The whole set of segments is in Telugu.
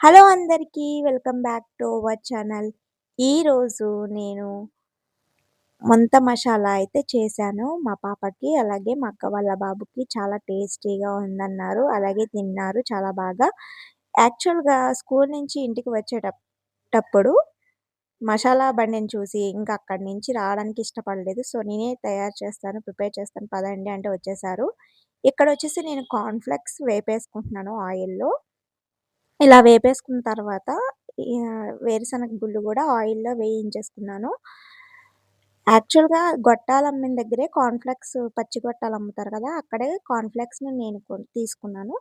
హలో అందరికీ welcome back to our channel. ఈరోజు నేను మొంత మసాలా అయితే చేశాను. మా పాపకి అలాగే మా అక్క వాళ్ళ బాబుకి చాలా టేస్టీగా ఉందన్నారు. అలాగే తిన్నారు చాలా బాగా. యాక్చువల్గా స్కూల్ నుంచి ఇంటికి వచ్చేటప్పుడు మసాలా బండిని చూసి ఇంకా అక్కడి నుంచి రావడానికి ఇష్టపడలేదు. సో నేనే తయారు చేస్తాను ప్రిపేర్ చేస్తాను. పదండి అంటే వచ్చేసారు. ఇక్కడ వచ్చేసి నేను కార్న్ఫ్లెక్స్ వేపేసుకుంటున్నాను ఆయిల్లో. ఇలా వేపేసుకున్న తర్వాత వేరుశనగ గుళ్ళు కూడా ఆయిల్లో వేయించేసుకున్నాను. యాక్చువల్గా గొట్టాలు అమ్మిన దగ్గరే కార్న్ఫ్లెక్స్ పచ్చి గొట్టాలు అమ్ముతారు కదా అక్కడే కాన్ఫ్లెక్స్ని నేను తీసుకున్నాను.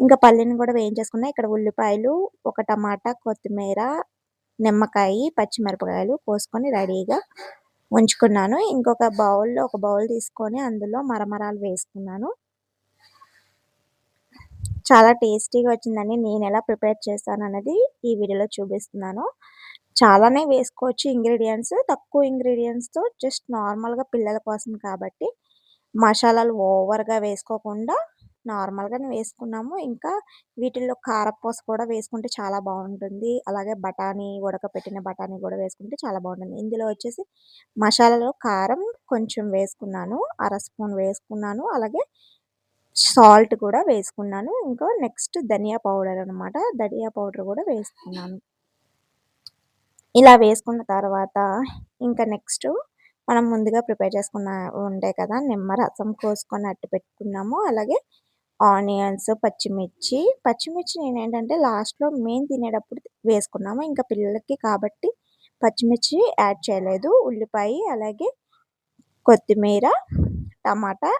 ఇంకా పల్లిని కూడా వేయించేసుకున్నా. ఇక్కడ ఉల్లిపాయలు ఒక టమాటా కొత్తిమీర నిమ్మకాయ పచ్చిమిరపకాయలు కోసుకొని రెడీగా ఉంచుకున్నాను. ఇంకొక బౌల్లో ఒక బౌల్ తీసుకొని అందులో మరమరాలు వేసుకున్నాను. చాలా టేస్టీగా వచ్చిందని నేను ఎలా ప్రిపేర్ చేస్తాను అనేది ఈ వీడియోలో చూపిస్తున్నాను. చాలానే వేసుకోవచ్చు ఇంగ్రీడియంట్స్. తక్కువ ఇంగ్రీడియంట్స్తో జస్ట్ నార్మల్గా పిల్లల కోసం కాబట్టి మసాలాలు ఓవర్గా వేసుకోకుండా నార్మల్గానే వేసుకున్నాము. ఇంకా వీటిల్లో కారపూస కూడా వేసుకుంటే చాలా బాగుంటుంది. అలాగే బఠానీ ఉడకపెట్టిన బఠానీ కూడా వేసుకుంటే చాలా బాగుంటుంది. ఇందులో వచ్చేసి మసాలాలో కారం కొంచెం వేసుకున్నాను. అర స్పూన్ వేసుకున్నాను. అలాగే సాల్ట్ కూడా వేసుకున్నాను. ఇంకా నెక్స్ట్ ధనియా పౌడర్ అనమాట ధనియా పౌడర్ కూడా వేసుకున్నాను. ఇలా వేసుకున్న తర్వాత ఇంకా నెక్స్ట్ మనం ముందుగా ప్రిపేర్ చేసుకున్న ఉండే కదా నిమ్మరసం కోసుకొని అట్టు పెట్టుకున్నాము. అలాగే ఆనియన్స్ పచ్చిమిర్చి. పచ్చిమిర్చి నేను ఏంటంటే లాస్ట్లో మేము తినేటప్పుడు వేసుకున్నాము. ఇంకా పిల్లలకి కాబట్టి పచ్చిమిర్చి యాడ్ చేయలేదు. ఉల్లిపాయ అలాగే కొత్తిమీర టమాటా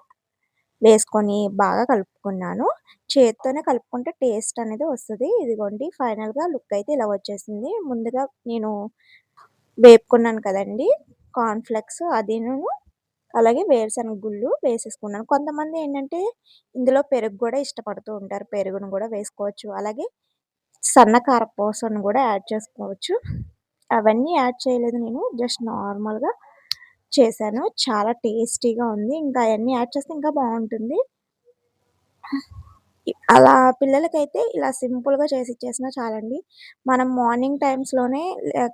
వేసుకొని బాగా కలుపుకున్నాను. చేత్తోనే కలుపుకుంటే టేస్ట్ అనేది వస్తుంది. ఇదిగోండి ఫైనల్గా లుక్ అయితే ఇలా వచ్చేసింది. ముందుగా నేను వేపుకున్నాను కదండి కార్న్ఫ్లెక్స్ నేను అలాగే వేరుశనగ గుళ్ళు వేసేసుకున్నాను. కొంతమంది ఏంటంటే ఇందులో పెరుగు కూడా ఇష్టపడుతూ ఉంటారు. పెరుగును కూడా వేసుకోవచ్చు. అలాగే సన్నకార పూసను కూడా యాడ్ చేసుకోవచ్చు. అవన్నీ యాడ్ చేయలేదు నేను జస్ట్ నార్మల్గా చేశాను. చాలా టేస్టీగా ఉంది. ఇంకా అవన్నీ యాడ్ చేస్తే ఇంకా బాగుంటుంది. అలా పిల్లలకైతే ఇలా సింపుల్గా చేసి ఇచ్చేసినా చాలండి. మనం మార్నింగ్ టైమ్స్లోనే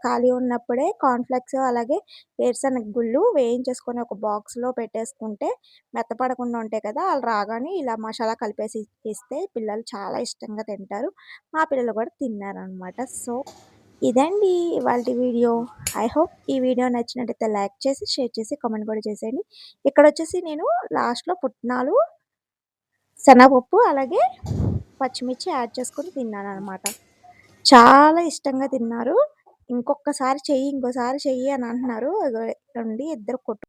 ఖాళీ ఉన్నప్పుడే కార్న్ఫ్లెక్స్ అలాగే వేరుశనగ గుళ్ళు వేయించేసుకొని ఒక బాక్స్లో పెట్టేసుకుంటే మెత్తపడకుండా ఉంటాయి కదా! వాళ్ళు రాగానే ఇలా మసాలా కలిపేసి ఇస్తే పిల్లలు చాలా ఇష్టంగా తింటారు. మా పిల్లలు కూడా తిన్నారనమాట సో ఇదండి ఇవాళ వీడియో. ఐ హోప్ ఈ వీడియో నచ్చినట్టయితే లైక్ చేసి షేర్ చేసి కామెంట్ కూడా చేసేయండి. ఇక్కడ వచ్చేసి నేను లాస్ట్లో పుట్నాలు శనగపప్పు అలాగే పచ్చిమిర్చి యాడ్ చేసుకొని తిన్నాను అనమాట చాలా ఇష్టంగా తిన్నారు. ఇంకొకసారి చెయ్యి ఇంకోసారి చెయ్యి అని అంటున్నారు. అండి ఇద్దరు కొట్టు